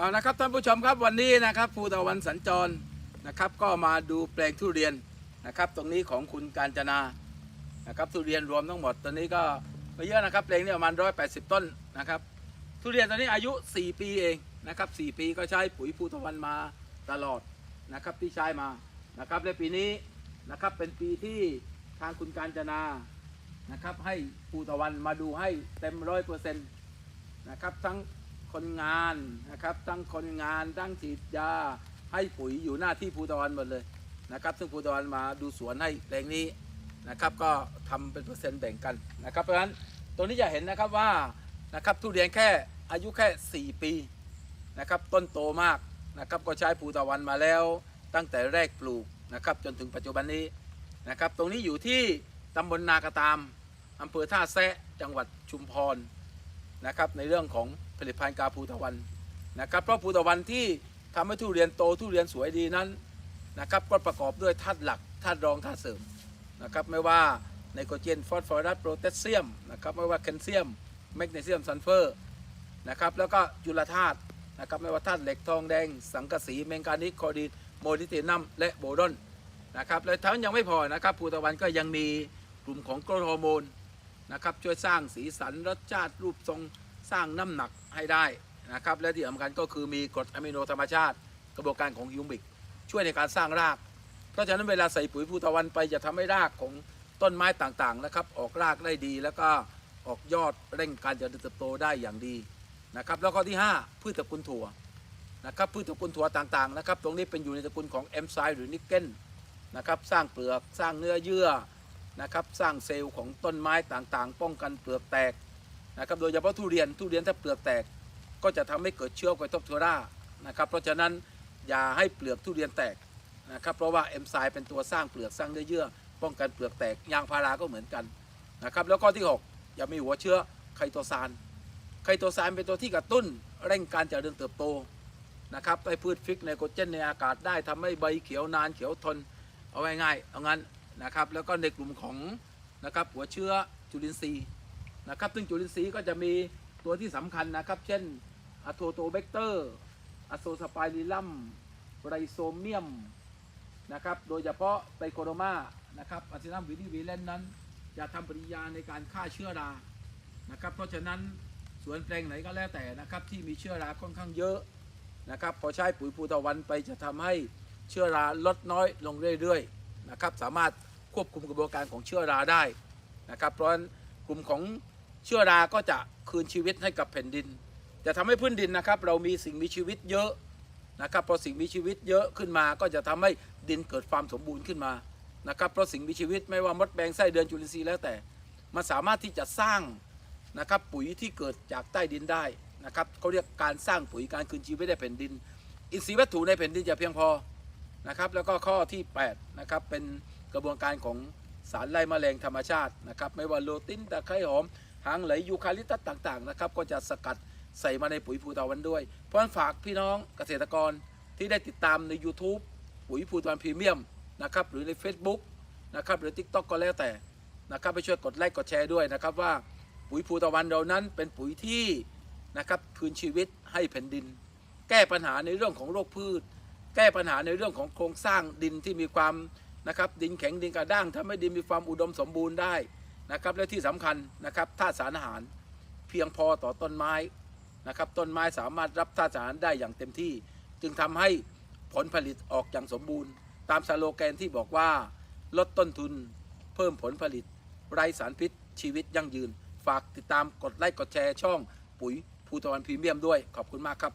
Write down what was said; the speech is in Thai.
เอานะครับท่านผู้ชมครับวันนี้นะครับภูตะวันสัญจรนะครับก็มาดูแปลงทุเรียนนะครับตรงนี้ของคุณการจนานะครับทุเรียนรวมทั้งหมดตอนนี้ก็ไม่เยอะนะครับแปลงนี้ประมาณร้อยแปดสิบต้นนะครับทุเรียนตอนนี้อายุ 4 ปีเองนะครับ4ปีก็ใช้ปุ๋ยภูตะวันมาตลอดนะครับที่ใช้มานะครับและปีนี้นะครับเป็นปีที่ทางคุณการจนานะครับให้ภูตะวันมาดูให้เต็มร้อยเปอร์เซ็นต์นะครับทั้ง คนงานนะครับ ทั้งคนงานทั้งฉีดยาให้ปุ๋ยอยู่หน้าที่ภูตะวันหมดเลยนะครับ ซึ่งภูตะวันมาดูสวนให้แปลงนี้นะครับ ก็ทำเป็นเปอร์เซ็นต์แบ่งกันนะครับ เพราะฉะนั้นตรงนี้จะเห็นนะครับว่านะครับทุเรียนแค่อายุแค่ 4 ปีนะครับต้นโตมากนะครับก็ใช้ภูตะวันมาแล้ว ตั้งแต่แรกปลูกนะครับจนถึงปัจจุบันนี้นะครับตรงนี้อยู่ที่ตำบลนากระตามอำเภอท่าแซะจังหวัดชุมพรนะครับในเรื่องของ ผลิตภัณฑ์กาภูตะวันนะครับเพราะภูตะวันที่ทำให้ทุเรียนโตทุเรียนสวยดีนั้นนะครับก็ประกอบด้วยธาตุหลักธาตุรองธาตุเสริมนะครับไม่ว่าไนโตรเจนฟอสฟอรัสโพแทสเซียมนะครับไม่ว่าแคลเซียมแมกนีเซียมซัลเฟอร์นะครับแล้วก็จุลธาตุนะครับไม่ว่าธาตุเหล็กทองแดง สังกะสีแมงกานิสคอรีนโมลิเทนัมและโบรอนนะครับและทั้งยังไม่พอนะครับภูตะวันก็ยังมีกลุ่มของโกรทฮอร์โมนนะครับช่วยสร้างสีสันรสชาติรูปทรง สร้างน้ำหนักให้ได้นะครับ และที่สำคัญก็คือมีกรดอะมิโนธรรมชาติ กระบวนการของฮิวมิก ช่วยในการสร้างราก เพราะฉะนั้นเวลาใส่ปุ๋ยภูตะวันไปจะทำให้รากของต้นไม้ต่างๆนะครับ ออกรากได้ดีแล้วก็ออกยอดเร่งการเจริญเติบโตได้อย่างดีนะครับแล้วก็ที่ 5 พืชตระกูลถั่วนะครับพืชตระกูลถั่วต่างๆนะครับตรงนี้เป็นอยู่ในตระกูลของแอมไซด์หรือนิกเกิลนะครับสร้างเปลือกสร้างเนื้อเยื่อนะครับสร้างเซลล์ของต้นไม้ต่างๆ ป้องกันเปลือกแตก นะครับโดยเฉพาะทุเรียนทุเรียนถ้าเปลือกแตกก็จะทำให้เกิดเชื้อไวทอปเทอรานะครับเพราะฉะนั้นอย่าให้เปลือกทุเรียนแตกนะครับเพราะว่าเอนไซม์เป็นตัวสร้างเปลือกสร้างเนื้อเยื่อ ป้องกันเปลือกแตกยางพาราก็เหมือนกันนะครับแล้วก็ที่ 6 อย่ามีหัวเชื้อไคโตซานไคโตซานเป็นตัวที่กระตุ้นเร่งการเจริญเติบโตนะครับให้พืชฟิกไนโตรเจนในอากาศได้ทำให้ใบเขียวนานเขียวทนเอาไว้ง่ายๆเอางั้นนะครับแล้วก็ในกลุ่มของนะครับหัวเชื้อจุลินทรีย์ นะครับซึ่งจุลินทรีย์ก็จะมีตัวที่สำคัญนะครับ เช่นอะโทโตเบกเตอร์อะโซสไปริลัมไรโซเมียมนะครับโดยเฉพาะไตโคโดมานะครับอะซินัมวินิวิเลนนั้น จะทำปฏิกิริยาในการฆ่าเชื้อรานะครับเพราะฉะนั้นสวนแปลงไหนก็แล้วแต่นะครับที่มีเชื้อราค่อนข้างเยอะนะครับพอใช้ปุ๋ยภูตะวันไปจะทำให้เชื้อราลดน้อยลงเรื่อยๆนะครับสามารถควบคุมกระบวนการของเชื้อราได้นะครับเพราะฉะนั้นกลุ่มของ เชื้อราก็จะคืนชีวิตให้กับแผ่นดิน จะทำให้พื้นดินนะครับ เรามีสิ่งมีชีวิตเยอะนะครับพอสิ่งมีชีวิตเยอะขึ้นมา ก็จะทำให้ดินเกิดความสมบูรณ์ขึ้นมานะครับเพราะสิ่งมีชีวิตไม่ว่ามดแดงไส้เดือนจุลินทรีย์แล้วแต่ มันสามารถที่จะสร้างนะครับปุ๋ยที่เกิดจากใต้ดินได้นะครับเขาเรียกการสร้างปุ๋ยการคืนชีวิตให้แผ่นดิน อินทรีย์วัตถุในแผ่นดินจะเพียงพอนะครับแล้วก็ข้อที่8นะครับเป็นกระบวนการของสารไล่แมลงธรรมชาตินะครับไม่ว่าโลตินตะไคร้หอม หางไหลยูคาลิปตัสต่างๆนะครับก็จะสกัดใส่มาในปุ๋ยภูตะวันด้วย เพราะฉะนั้นฝากพี่น้องเกษตรกรที่ได้ติดตามใน YouTube ปุ๋ยภูตะวันพรีเมียมนะครับหรือใน Facebook นะครับหรือ TikTok ก็แล้วแต่นะครับไปช่วยกดไลค์กดแชร์ด้วยนะครับว่าปุ๋ยภูตะวันเรานั้นเป็นปุ๋ยที่นะครับคืนชีวิตให้แผ่นดิน แก้ปัญหาในเรื่องของโรคพืช แก้ปัญหาในเรื่องของโครงสร้างดินที่มีความนะครับดินแข็งดินกระด้างทำให้ดินมีความอุดมสมบูรณ์ได้ นะครับและที่สำคัญนะครับธาตุสารอาหารเพียงพอต่อต้นไม้นะครับต้นไม้สามารถรับธาตุอารได้อย่างเต็มที่ จึงทำให้ผลผลิตออกอย่างสมบูรณ์ ตามสโลแกนที่บอกว่า ลดต้นทุนเพิ่มผลผลิต ไร้สารพิษ ชีวิตยั่งยืน ฝากติดตามกดไลค์กดแชร์ช่องปุ๋ยภูตะวันพรีเมียมด้วยขอบคุณมากครับ